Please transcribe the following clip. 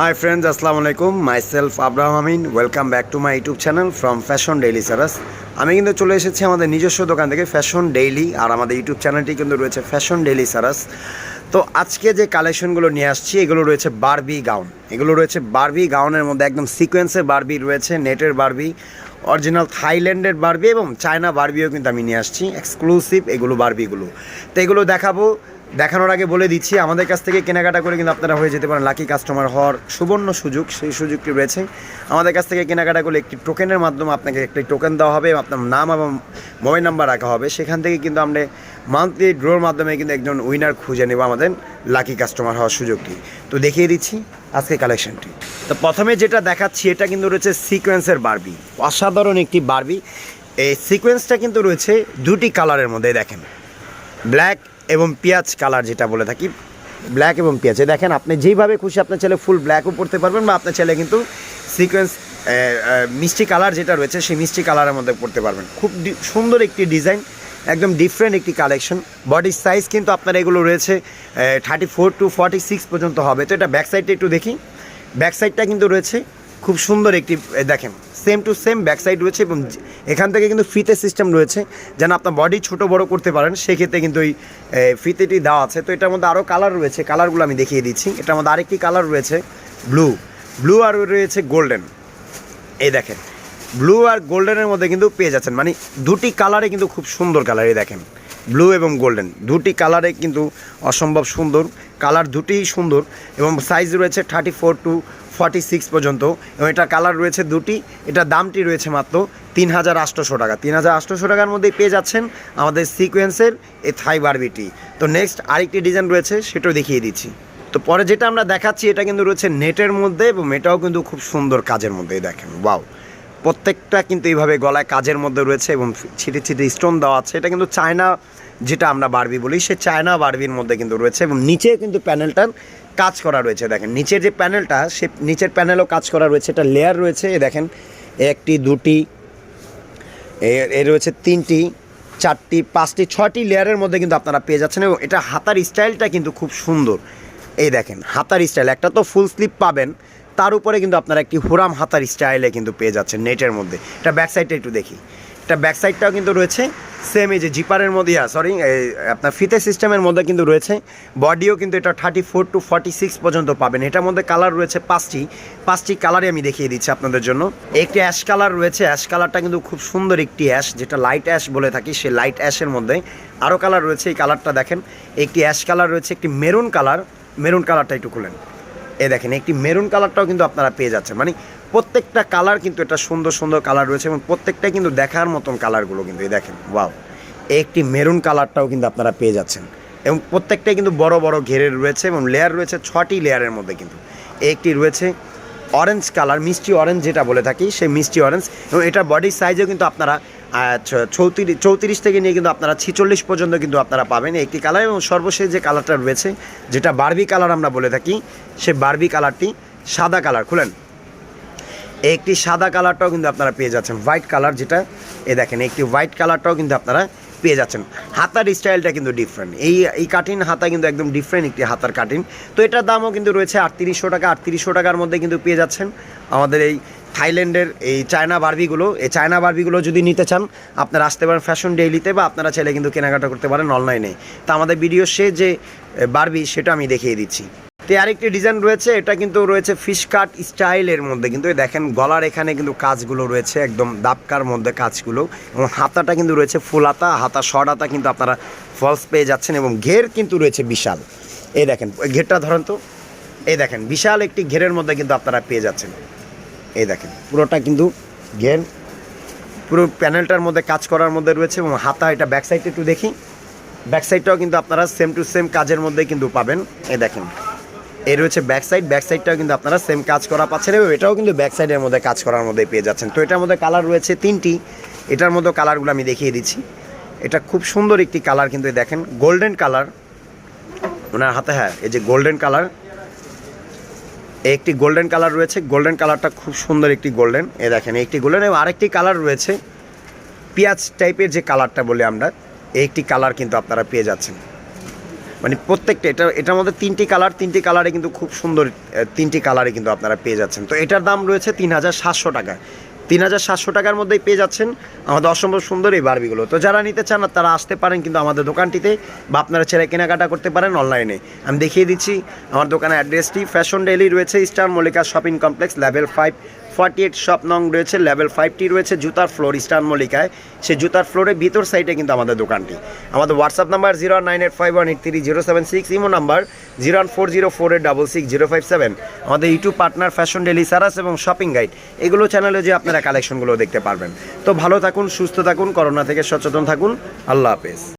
High friends আসসালামু আলাইকুম myself Abraham Amin welcome back to my YouTube channel from fashion daily Saras আমি কিন্তু চলে এসেছি আমাদের নিজস্ব দোকান থেকে ফ্যাশন ডেইলি আর আমাদের ইউটিউব চ্যানেলটি কিন্তু রয়েছে ফ্যাশন ডেইলি সারাস তো আজকে যে কালেকশনগুলো নিয়ে আসছি, এগুলো রয়েছে বারবি গাউন এগুলো রয়েছে বারবি গাউনের মধ্যে একদম সিকোয়েন্সের বারবি রয়েছে, নেটের বারবি অরিজিনাল থাইল্যান্ডের বারবি এবং চায়না বারবিও কিন্তু আমি নিয়ে আসছি এক্সক্লুসিভ এগুলো বারবিগুলো তো এগুলো দেখাবো দেখানোর আগে বলে দিচ্ছি, আমাদের কাছ থেকে কেনাকাটা করে কিন্তু আপনারা হয়ে যেতে পারেন। লাকি কাস্টমার হওয়ার সুবর্ণ সুযোগ, সেই সুযোগটি রয়েছে। আমাদের কাছ থেকে কেনাকাটা করলে একটি টোকেনের মাধ্যমে আপনাকে একটি টোকেন দেওয়া হবে আপনার নাম এবং মোবাইল নাম্বার রাখা হবে। সেখান থেকে কিন্তু আমরা মান্থলি ড্রোর মাধ্যমে কিন্তু একজন উইনার খুঁজে নেব আমাদের লাকি কাস্টমার হওয়ার সুযোগটি। তো দেখিয়ে দিচ্ছি আজকে কালেকশনটি তো প্রথমে যেটা দেখাচ্ছি, এটা কিন্তু রয়েছে সিকোয়েন্সের বারবি অসাধারণ একটি বারবি এই সিকোয়েন্সটা কিন্তু রয়েছে দুটি কালারের মধ্যে, দেখেন। ব্ল্যাক এবং পেঁয়াজ কালার যেটা বলে থাকি ব্ল্যাক এবং পেঁয়াজ। দেখেন, আপনি যেইভাবে খুশি আপনার ছেলে ফুল ব্ল্যাকও পড়তে পারবেন বা আপনার ছেলে কিন্তু সিকোয়েন্স মিষ্টি কালার যেটা রয়েছে, সেই মিষ্টি কালারের মধ্যে পড়তে পারবেন। খুব সুন্দর একটি ডিজাইন একদম ডিফারেন্ট একটি কালেকশন বডির সাইজ কিন্তু আপনার এগুলো রয়েছে thirty four to forty six পর্যন্ত হবে। তো এটা ব্যাক সাইডটা একটু দেখি। ব্যাক সাইডটা কিন্তু রয়েছে, খুব সুন্দর একটি দেখেন। Same to same back side রয়েছে এবং এখান থেকে কিন্তু ফিতে সিস্টেম রয়েছে যেন আপনার বডি ছোট বড় করতে পারেন, সেক্ষেত্রে কিন্তু ওই ফিতেটি দেওয়া আছে। তো এটার মধ্যে আরও কালার রয়েছে কালারগুলো আমি দেখিয়ে দিচ্ছি। এটার মধ্যে আরেকটি কালার রয়েছে ব্লু ব্লু আর রয়েছে গোল্ডেন এই দেখেন ব্লু আর গোল্ডেনের মধ্যে কিন্তু পেয়ে যাচ্ছেন। মানে দুটি কালারে কিন্তু খুব সুন্দর কালার এই দেখেন। ব্লু এবং গোল্ডেন দুটি কালারে কিন্তু অসম্ভব সুন্দর। কালার দুটিই সুন্দর এবং সাইজ রয়েছে thirty four to forty six পর্যন্ত এবং এটার কালার রয়েছে দুটি, এটার দামটি রয়েছে মাত্র তিন হাজার আটশোশো টাকা। তিন হাজার আটশোশো টাকার মধ্যেই পেয়ে যাচ্ছেন আমাদের সিকোয়েন্সের এই থাই বারবিটি। তো নেক্সট আরেকটি ডিজাইন রয়েছে, সেটাও দেখিয়ে দিচ্ছি। তো পরে যেটা আমরা দেখাচ্ছি, এটা কিন্তু রয়েছে নেটের মধ্যে এবং এটাও কিন্তু খুব সুন্দর কাজের মধ্যে, এই দেখেন ওয়াও প্রত্যেকটা কিন্তু এইভাবে গলায় কাজের মধ্যে রয়েছে এবং ছিটে ছিটে স্টোন দেওয়া আছে। এটা কিন্তু চায়না, যেটা আমরা বারবি বলি, সে চায়না বারবির মধ্যে কিন্তু রয়েছে এবং নিচে কিন্তু প্যানেলটার কাজ করা রয়েছে, দেখেন। নিচের যে প্যানেলটা, সে নিচের প্যানেলও কাজ করা রয়েছে, এটা লেয়ার রয়েছে, এ দেখেন একটি, দুটি, এ- রয়েছে তিনটি, চারটি, পাঁচটি, ছয়টি লেয়ারের মধ্যে কিন্তু আপনারা পেয়ে যাচ্ছেন এবং এটা হাতার স্টাইলটা কিন্তু খুব সুন্দর। এই দেখেন, হাতার স্টাইল একটা তো ফুল স্লিপ পাবেন, তার উপরে কিন্তু আপনারা একটি হুরাম হাতার স্টাইলে কিন্তু পেয়ে যাচ্ছেন নেটের মধ্যে। এটা ব্যাক সাইডটা একটু দেখি। এটা ব্যাক সাইডটাও কিন্তু রয়েছে। সেম এই যে জিপারের মধ্যে সরি আপনার ফিতে সিস্টেমের মধ্যে কিন্তু রয়েছে। বডিও কিন্তু এটা thirty four to forty six পর্যন্ত পাবেন। এটার মধ্যে কালার রয়েছে পাঁচটি। পাঁচটি কালারই আমি দেখিয়ে দিচ্ছি আপনাদের জন্য। একটি অ্যাশ কালার রয়েছে। অ্যাশ কালারটা কিন্তু খুব সুন্দর একটি অ্যাশ যেটা লাইট অ্যাশ বলে থাকি সেই লাইট অ্যাশের মধ্যে। আরও কালার রয়েছে এই কালারটা দেখেন। একটি অ্যাশ কালার রয়েছে, একটি মেরুন কালার মেরুন কালারটা একটু খুলেন। এ দেখেন, একটি মেরুন কালারটাও কিন্তু আপনারা পেয়ে যাচ্ছেন। মানে প্রত্যেকটা কালার কিন্তু এটা সুন্দর সুন্দর কালার রয়েছে এবং প্রত্যেকটা কিন্তু দেখার মতন কালারগুলো কিন্তু এই দেখেন, ওয়াও। একটি মেরুন কালারটাও কিন্তু আপনারা পেয়ে যাচ্ছেন। এবং প্রত্যেকটাই কিন্তু বড় বড় ঘেরের রয়েছে এবং লেয়ার রয়েছে ছটি লেয়ারের মধ্যে কিন্তু। একটি রয়েছে অরেঞ্জ কালার, মিষ্টি অরেঞ্জ যেটা বলে থাকি, সেই মিষ্টি অরেঞ্জ এবং এটার বডির সাইজেও কিন্তু আপনারা চৌত্রিশ চৌত্রিশ থেকে নিয়ে কিন্তু আপনারা ছিচল্লিশ পর্যন্ত কিন্তু আপনারা পাবেন একটি কালার এবং সর্বশেষ যে কালারটা রয়েছে, যেটা বার্বি কালার আমরা বলে থাকি, সে বার্বি কালারটি সাদা কালার। খুলেন। একটি সাদা কালারটাও কিন্তু আপনারা পেয়ে যাচ্ছেন। হোয়াইট কালার যেটা, এ দেখেন, একটি হোয়াইট কালারটাও কিন্তু আপনারা পেয়ে যাচ্ছেন। হাতার স্টাইলটা কিন্তু ডিফারেন্ট এই এই কাটিন হাতা কিন্তু একদম ডিফারেন্ট একটি হাতার কাটিন তো এটার দামও কিন্তু রয়েছে আটত্রিশশো টাকা। আটত্রিশশো টাকার মধ্যে কিন্তু পেয়ে যাচ্ছেন আমাদের এই থাইল্যান্ডের এই চায়না বারবিগুলো, এই চায়না বারবিগুলো যদি নিতে চান, আপনারা আসতে পারেন ফ্যাশন ডেইলিতে বা আপনারা চাইলে কিন্তু কেনাকাটা করতে পারেন অনলাইনে। তো আমাদের ভিডিও সে যে বারবি, সেটা আমি দেখিয়ে দিচ্ছি। তো আরেকটি ডিজাইন রয়েছে, এটা কিন্তু রয়েছে ফিশ কাট স্টাইলের মধ্যে, কিন্তু দেখেন গলার এখানে কিন্তু কাজগুলো রয়েছে, একদম দাপকার মধ্যে কাজগুলো, এবং হাতাটা কিন্তু রয়েছে ফুল হাতা হাতা শর্ট হাতা কিন্তু আপনারা ফলস পেয়ে যাচ্ছেন, এবং ঘের কিন্তু রয়েছে বিশাল। এই দেখেন, ঘেরটা ধরেন তো, এই দেখেন, বিশাল একটি ঘেরের মধ্যে কিন্তু আপনারা পেয়ে যাচ্ছেন। এই দেখেন, পুরোটা কিন্তু ঘের পুরো প্যানেলটার মধ্যে কাজ করার মধ্যে রয়েছে এবং হাতা এটা ব্যাক সাইডটা একটু দেখি। ব্যাক সাইডটাও কিন্তু আপনারা সেম টু সেম কাজের মধ্যে কিন্তু পাবেন। এই দেখেন, এই রয়েছে ব্যাক সাইড ব্যাক সাইডটাও কিন্তু আপনারা সেম কাজ করা পাচ্ছেন এবং এটাও কিন্তু ব্যাক সাইডের মধ্যে কাজ করার মধ্যে পেয়ে যাচ্ছেন। তো এটার মধ্যে কালার রয়েছে তিনটি। এটার মধ্যে কালারগুলো আমি দেখিয়ে দিচ্ছি। এটা খুব সুন্দর একটি কালার কিন্তু দেখেন গোল্ডেন কালার ওনার হাতে হ্যাঁ এই যে গোল্ডেন কালার একটি গোল্ডেন কালার রয়েছে। গোল্ডেন কালারটা খুব সুন্দর একটি গোল্ডেন এ দেখেন, একটি গোল্ডেন এবং আরেকটি কালার রয়েছে। পেঁয়াজ টাইপের যে কালারটা বলি আমরা, একটি কালার কিন্তু আপনারা পেয়ে যাচ্ছেন। মানে প্রত্যেকটা, এটা, এটার মধ্যে তিনটি কালার তিনটি কালারে কিন্তু খুব সুন্দর তিনটি কালারে কিন্তু আপনারা পেয়ে যাচ্ছেন। তো এটার দাম রয়েছে তিন হাজার সাতশো টাকা। তিন হাজার সাতশো টাকার মধ্যেই পেয়ে যাচ্ছেন আমাদের অসম্ভব সুন্দর এই বারবিগুলো। তো যারা নিতে চান তারা আসতে পারেন কিন্তু আমাদের দোকানটিতে বা আপনারা ছেলে কেনাকাটা করতে পারেন অনলাইনে। আমি দেখিয়ে দিচ্ছি, আমার দোকানের অ্যাড্রেসটি ফ্যাশন ডেলি রয়েছে, star Mallika shopping complex, level five forty eight shop নং রয়েছে লেভেল ফাইভটি রয়েছে, জুতার ফ্লোর স্টার মল্লিকায় সেই জুতার ফ্লোরের ভিতর সাইডে কিন্তু আমাদের দোকানটি। আমাদের WhatsApp number zero nine eight five one eight three zero seven six imo number zero one four zero four eight double six zero five seven আমাদের YouTube partner fashion daily Saras এবং শপিং গাইড এগুলো চ্যানেলে যে আপনারা কালেকশনগুলো দেখতে পারবেন। তো ভালো থাকুন, সুস্থ থাকুন, করোনা থেকে সচেতন থাকুন। আল্লাহ হাফেজ।